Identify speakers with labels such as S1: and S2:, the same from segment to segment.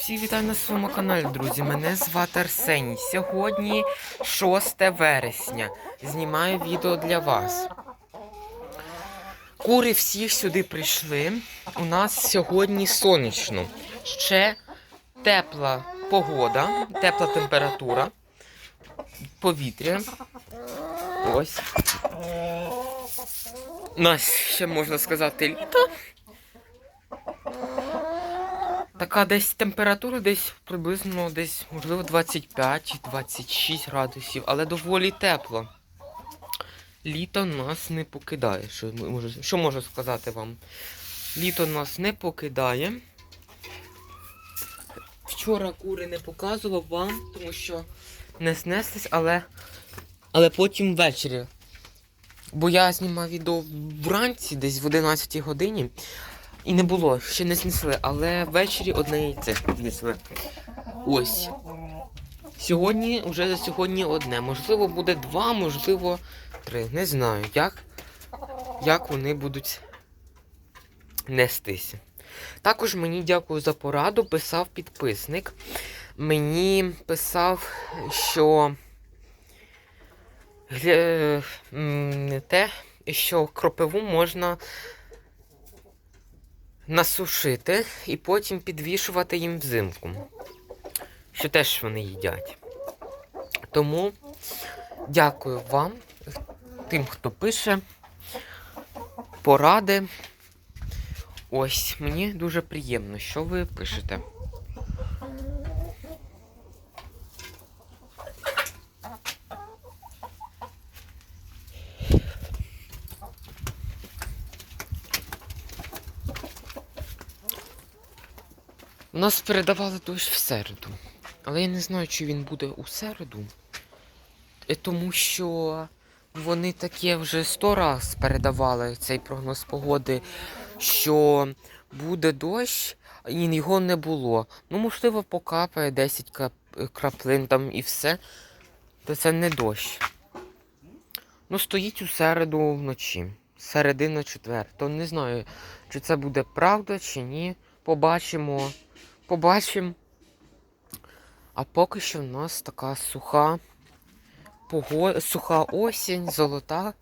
S1: Всіх вітаю на своєму каналі, друзі. Мене звати Арсеній. Сьогодні 6 вересня. Знімаю відео для вас. Кури всі сюди прийшли. У нас сьогодні сонячно. Ще тепла погода, тепла температура, повітря. Ось. У нас ще можна сказати літо. Така десь температура десь приблизно десь, можливо, 25-26 градусів, але доволі тепло. Літо нас не покидає. Що, можу, що можу сказати вам? Літо нас не покидає. Вчора кури не показував вам, тому що не снеслись, але, але потім ввечері. Бо я знімав відео вранці, десь в 11 годині. І не було, ще не знесли, але ввечері одне яйце знесли. Ось. Сьогодні, вже за сьогодні одне. Можливо, буде два, можливо, три. Не знаю, як, як вони будуть нестися. Також мені дякую за пораду. Писав підписник. Мені писав, що те, що кропиву можна насушити і потім підвішувати їм взимку. Що теж вони їдять. Тому дякую вам, тим, хто пише, поради. Ось, мені дуже приємно, що ви пишете. У нас передавали дощ в середу. Але я не знаю, чи він буде у середу. Е, Тому що вони таке вже сто раз передавали цей прогноз погоди, що буде дощ, і його не було. Ну, можливо, покапає 10 краплин там і все. То це не дощ. Ну, стоїть у середу вночі. Середина четвер. То не знаю, чи це буде правда, чи ні. Побачимо. Побачимо. А поки що в нас така суха пого... суха осінь, золота.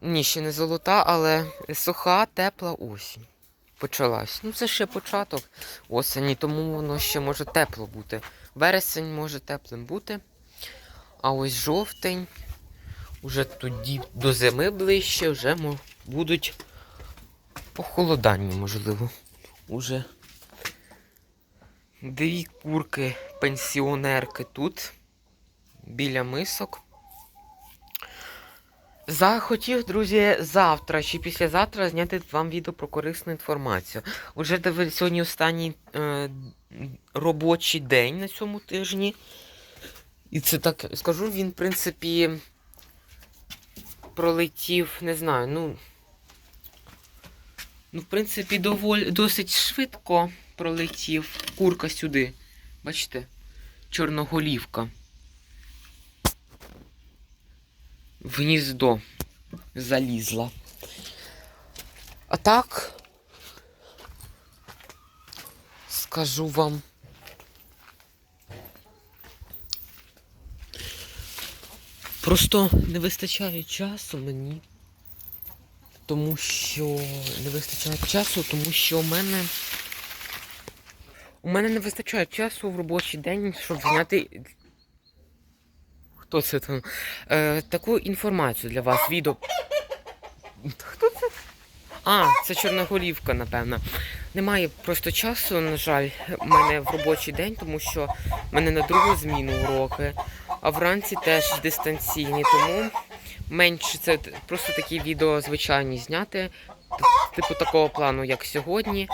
S1: Ні, ще не золота, але суха, тепла осінь. Почалась. Ну, це ще початок осені, тому воно ще може тепло бути. Вересень може теплим бути. А ось жовтень, уже тоді до зими ближче, вже будуть похолодання, можливо. Уже Дві курки пенсіонерки тут, біля мисок. Захотів, друзі, завтра чи післязавтра зняти вам відео про корисну інформацію. Уже сьогодні останній е, робочий день на цьому тижні. І це так скажу, він, в принципі, пролетів, не знаю, ну. Ну, в принципі, доволі досить швидко пролетів курка сюди. Бачите? Чорноголівка. В гніздо залізла. А так, скажу вам. Просто не вистачає часу мені. Тому що не вистачає часу, тому що у мене. У мене не вистачає часу в робочий день, щоб зняти. Хто це там? Е, таку інформацію для вас. Відео. Хто це? А, це Чорногорівка, напевно. Немає просто часу, на жаль, у мене в робочий день, тому що в мене на другу зміну уроки, а вранці теж дистанційні, тому менше це просто такі відео звичайні зняти, типу такого плану, як сьогодні.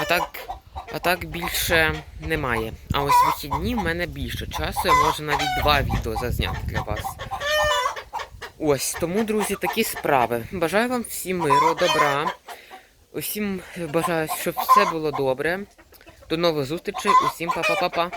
S1: А так, а так більше немає. А ось вихідні в мене більше часу, я можу навіть два відео зазняти для вас. Ось, тому, друзі, такі справи. Бажаю вам всім миру, добра. Усім бажаю, щоб все було добре. До нових зустрічей, усім па-па-па-па.